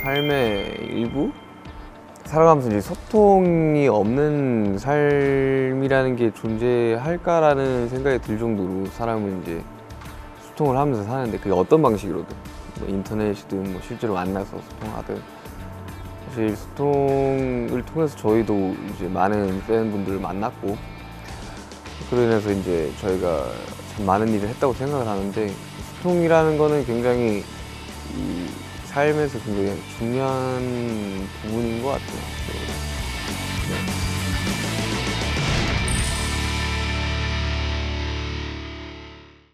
삶의 일부? 살아가면서 이제 소통이 없는 삶이라는 게 존재할까라는 생각이 들 정도로 사람은 이제 소통을 하면서 사는데 그게 어떤 방식으로든 뭐 인터넷이든 뭐 실제로 만나서 소통하든 사실 소통을 통해서 저희도 이제 많은 팬분들을 만났고 그로 인해서 이제 저희가 참 많은 일을 했다고 생각을 하는데 소통이라는 거는 굉장히 이 삶에서 굉장히 중요한 부분인 것 같아요. 네.